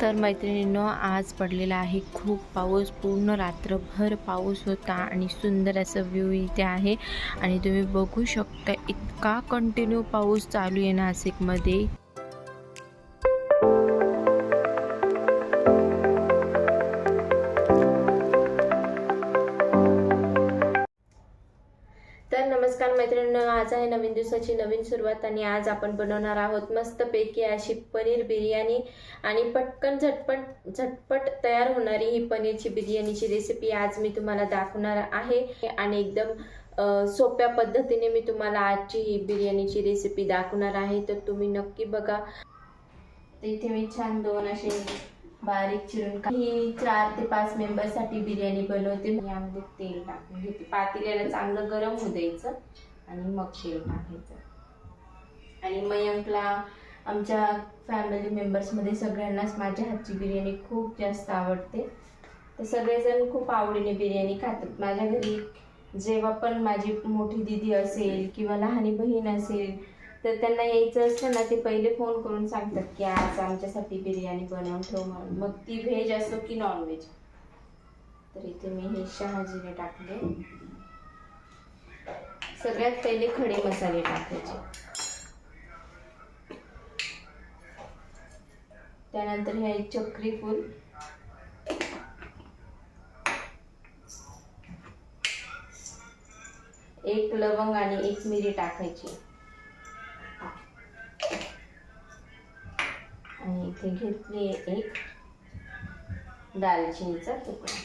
तर मैत्रिणींनो आज पडलेला आहे खूप पाऊस. पूर्ण रात्रभर पाऊस होता आणि सुंदर असं व्ह्यू इथे आहे. आणि तुम्ही बघू शकता इतका कंटिन्यू पाऊस चालू आहे नाशिकमध्ये. नमस्कार मैत्रिणींनो आज आहे नवीन दिवसाची नवीन सुरुवात आणि आज आपण बनवणार आहोत मस्तपैकी अशी पनीर बिर्याणी आणि पटकन झटपट झटपट तयार होणारी ही पनीरची बिर्याणीची रेसिपी आज मी तुम्हाला दाखवणार आहे आणि एकदम सोप्या पद्धतीने मी तुम्हाला आजची ही बिर्याणीची रेसिपी दाखवणार आहे. तर तुम्ही नक्की बघा. तर इथे मी छान दोन असे बारीक चिरून ही चार ते पाच मेंबरसाठी बिर्याणी बनवते. मी यामध्ये तेल टाकून घेते. पातेल्याला चांगलं गरम होऊ द्यायचं आणि मग तेल टाकायचं. आणि मयंकला आमच्या फॅमिली मेंबर्समध्ये सगळ्यांनाच माझ्या हातची बिर्याणी खूप जास्त आवडते. तर सगळेजण खूप आवडीने बिर्याणी खातात. माझ्या घरी जेव्हा पण माझी मोठी दिदी असेल किंवा लहानी बहीण असेल तर त्यांना यायचं असतं ना ते पहिले फोन करून सांगतात की आज आमच्यासाठी बिर्याणी बनवून ठेव म्हणून. मग ती व्हेज असो की नॉनव्हेज तर इथे मी हे शहाजिरे टाकले. सगळ्यात पहिले खडे मसाले टाकायचे. त्यानंतर हे चक्री फूल. एक लवंग आणि एक मिरी टाकायची. इथे घेतली एक दालचिनीचा तुकडा.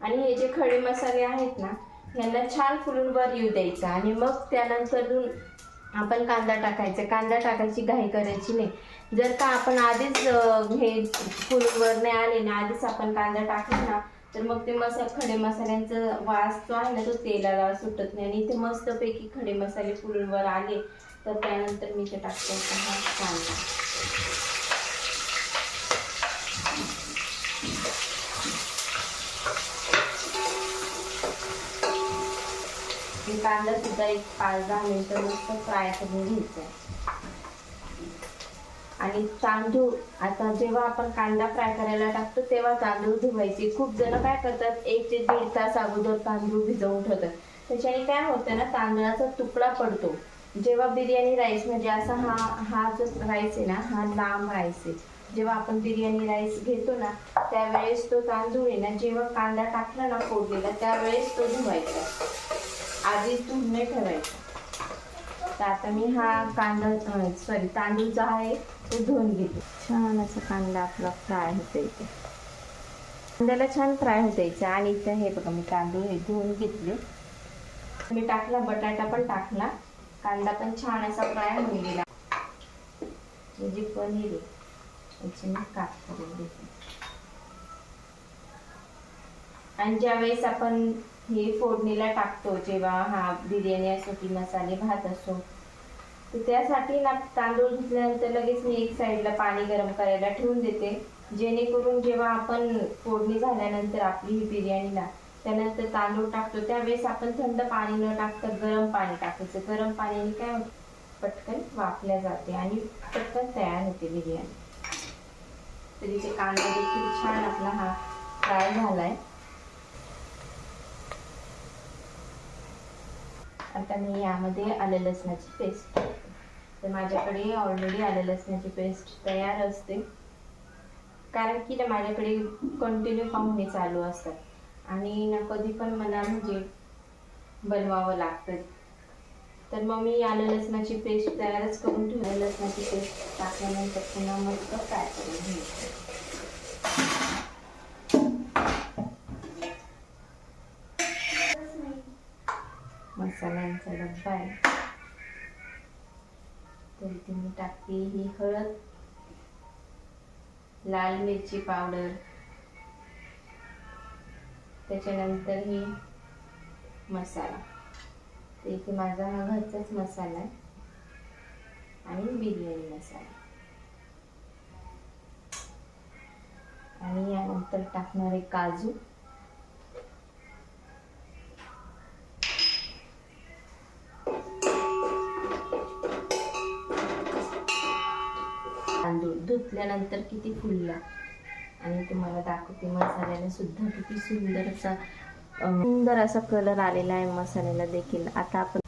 आणि हे जे खडे मसाले आहेत ना यांना छान फुलून वर येऊ द्यायचं. आणि मग त्यानंतर आपण कांदा टाकायचा. कांदा टाकायची घाई करायची नाही. जर का आपण आधीच हे फुलून वर नाही आले ना आधीच आपण कांदा टाकला ना तर मग ते मसा खडे मसाल्यांचा वास जो आहे ना तो तेलाला सुटत नाही. आणि इथे मस्तपैकी खडे मसाले फुलून वर आले. तर त्यानंतर मी ते टाकतो हा कांदा. कांदा सुद्धा एक पाच दहा मिनिटं मस्त फ्राय करून घ्यायचा आणि तांदूळ आता जेव्हा आपण कांदा फ्राय करायला टाकतो तेव्हा तांदूळ धुवायचे. खूप जण काय करतात एक ते दीड तास अगोदर तांदूळ भिजवून ठेवतात. त्याच्याने काय होतं ना तांदळाचा तुकडा पडतो. जेव्हा बिर्याणी राईस म्हणजे असा हा हा जो राईस आहे ना हा लांब राईस आहे. जेव्हा आपण बिर्याणी राईस घेतो ना त्यावेळेस तो तांदूळ आहे ना जेव्हा कांदा टाकला ना फोडलेला त्यावेळेस तो धुवायचा. आधीच धुणे नाही ठेवायचा. तर आता मी हा कांदा सॉरी तांदूळ जो आहे तो धुवून घेते. छान असा कांदा आपला फ्राय होता इथे. कांद्याला छान फ्राय होता यायचं आणि इथं हे बघा मी तांदूळ हे धुवून घेतले. मी टाकला बटाटा पण टाकला. कांदा पण छान असा फ्राय होऊन गेला. म्हणजे जे पनीर आहे याची मी काप करून घेते. आणि ज्यावेळेस आपण हे फोडणीला टाकतो जेव्हा हा बिर्याणी असो की मसाले भात असो तर त्यासाठी ना तांदूळ धुतल्यानंतर लगेच मी एक साईडला पाणी गरम करायला ठेवून देते. जेणेकरून जेव्हा आपण फोडणी झाल्यानंतर आपली ही बिर्याणीला त्यानंतर तांदूळ टाकतो. त्यावेळेस आपण थंड पाणी न टाकता गरम पाणी टाकायचं. गरम पाण्याने काय होतं? पटकन वापल्या जाते आणि पटकन तयार होते बिर्याणी. तर इथे कांदा देखील छान आपला हा फ्राय झालाय. आता मी यामध्ये आलं लसणाची पेस्ट टाकते. तर माझ्याकडे ऑलरेडी आलं लसणाची पेस्ट तयार असते. कारण की ना माझ्याकडे कंटिन्यू पाहुणे चालू असतात. आणि ना कधी पण मला म्हणजे बनवावं लागतं तर मग मी आलं लसणाची पेस्ट तयारच करून ठेवली. लसणाची पेस्ट टाकल्यानंतर पुन्हा मस्त फ्राय करून घ्यायचं. मसाल्यांचा डब्बा आहे. तर इथे मी टाकते. ही हळद लाल मिरची पावडर त्याच्यानंतर ही मसाला. तर इथे माझा हा घरचाच मसाला आहे. आणि बिर्याणी मसाला. आणि यानंतर टाकणारे काजू. तांदूळ धुतल्यानंतर किती फुलला? आणि तुम्हाला दाखवते. मसाल्याने सुद्धा किती सुंदर असा सुंदर असा कलर आलेला आहे मसाल्याला देखील. आता आपण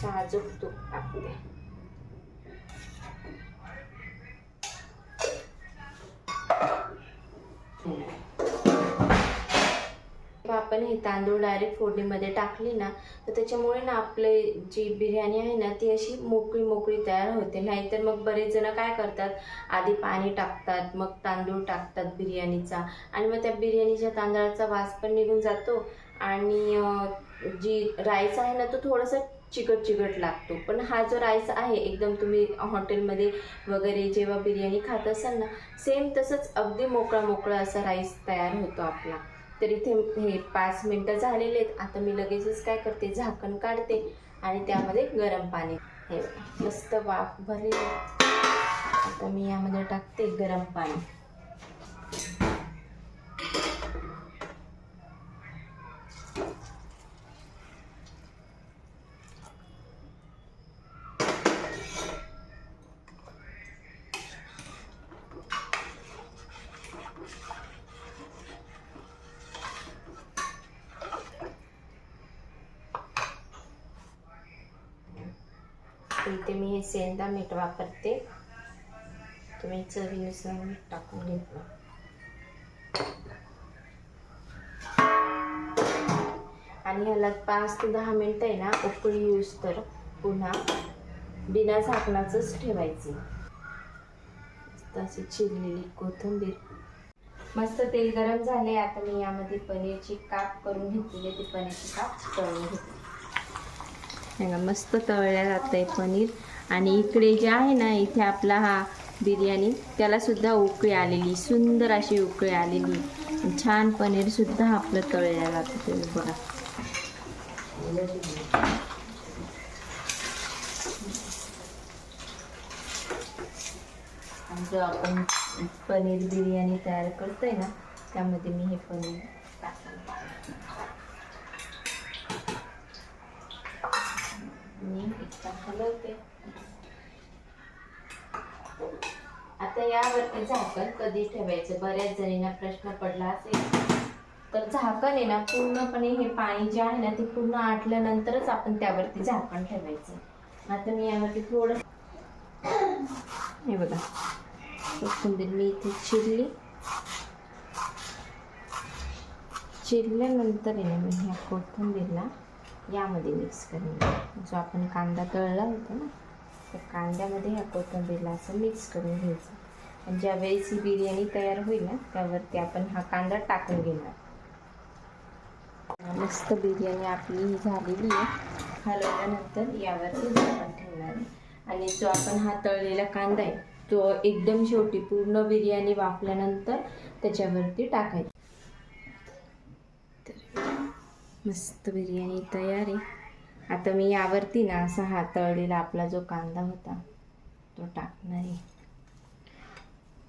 साजूक तूप आपण हे तांदूळ डायरेक्ट फोडणीमध्ये टाकली ना तर त्याच्यामुळे ना आपले जी बिर्याणी आहे ना ती अशी मोकळी मोकळी तयार होते. नाहीतर मग बरेच जण काय करतात आधी पाणी टाकतात मग तांदूळ टाकतात बिर्याणीचा. आणि मग त्या बिर्याणीच्या तांदळाचा वास पण निघून जातो. आणि जी राईस आहे ना तो थोडासा चिकट चिकट लागतो. पण हा जो राईस आहे एकदम तुम्ही हॉटेलमध्ये वगैरे जेव्हा बिर्याणी खात असाल ना सेम तसंच अगदी मोकळा मोकळा असा राईस तयार होतो आपला. तर इथे हे पाच मिनटं झालेले आहेत. आता मी लगेचच काय करते? झाकण काढते आणि त्यामध्ये गरम पाणी. हे मस्त वाफ भरले. आता मी यामध्ये टाकते गरम पाणी. इथे मी हे सेंदा मीठ वापरते. तुम्ही चवीनुसार मीठ टाकून घेतलं आणि ह्याला पाच ते दहा मिनटं आहे ना उकळी यूज तर पुन्हा बिना झाकणाचंच ठेवायचे. मस्त अशी चिरलेली कोथिंबीर. मस्त तेल गरम झाले आता मी यामध्ये पनीरची काप करून घेतलेली ती पनीरची काप तळून घेतली बघा मस्त तळल्या जातं आहे पनीर. आणि इकडे जे आहे ना इथे आपला हा बिर्याणी त्याला सुद्धा उकळी आलेली सुंदर अशी उकळी आलेली. छान पनीर सुद्धा आपलं तळल्या जातं ते बघा. जो आपण पनीर बिर्याणी तयार करतोय ना त्यामध्ये मी हे पनीर टाकलं मी एकदा हलवते. आता यावरती झाकण कधी ठेवायचं? बऱ्याच जणींना प्रश्न पडला असेल. तर झाकण आहे ना पूर्णपणे हे पाणी जे आहे ना ते पूर्ण आटल्यानंतरच आपण त्यावरती झाकण ठेवायचं. आता मी यावरती थोडं हे बघा. कोथिंबीर मी इथे चिरली. चिरल्यानंतर आहे ना मी ह्या कोथिंबीरला यामध्ये मिक्स करून जो आपण कांदा तळला होता ना त्या कांद्यामध्ये ह्या कोथिंबीरला असं मिक्स करून घ्यायचं. आणि ज्यावेळेस ही बिर्याणी तयार होईल ना त्यावरती आपण हा कांदा टाकून घेणार. मस्त बिर्याणी आपली ही झालेली आहे. हलवल्यानंतर यावरती झाकण ठेवणार आणि जो आपण हा तळलेला कांदा आहे तो एकदम शेवटी पूर्ण बिर्याणी वाफल्यानंतर त्याच्यावरती टाकायचा. मस्त बिर्याणी तयार. आहे आता मी यावरती ना असा हा तळलेला आपला जो कांदा होता तो टाकणार. आहे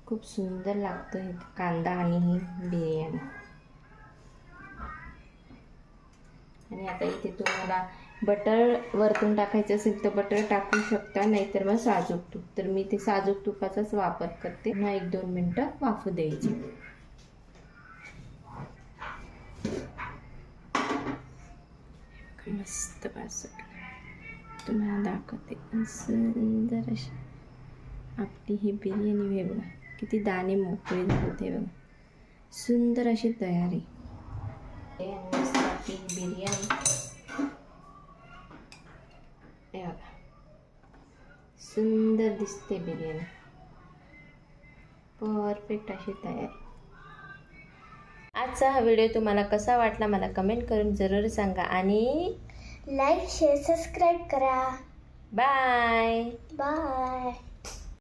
खूप सुंदर लागतं हे कांदा आणि ही बिर्याणी. आणि आता इथे तुम्हाला बटर वरतून टाकायचं असेल तर बटर टाकू शकता नाहीतर मग साजूक तूप. तर मी ते साजूक तुपाचाच वापर करते. ना एक दोन मिनटं वाफू द्यायची. मस्त बासट तुम्हाला दाखवते. सुंदर अशी आपली ही बिर्याणी हे बघा. किती दाणे मोकळे होते बघा. सुंदर अशी तयारी. मस्त आपली ही बिर्याणी. हे बघा. सुंदर दिसते बिर्याणी. परफेक्ट अशी तयारी. आजचा हा व्हिडिओ तुम्हाला कसा वाटला मला कमेंट करून जरूर सांगा आणि लाईक शेअर सबस्क्राईब करा. बाय. बाय.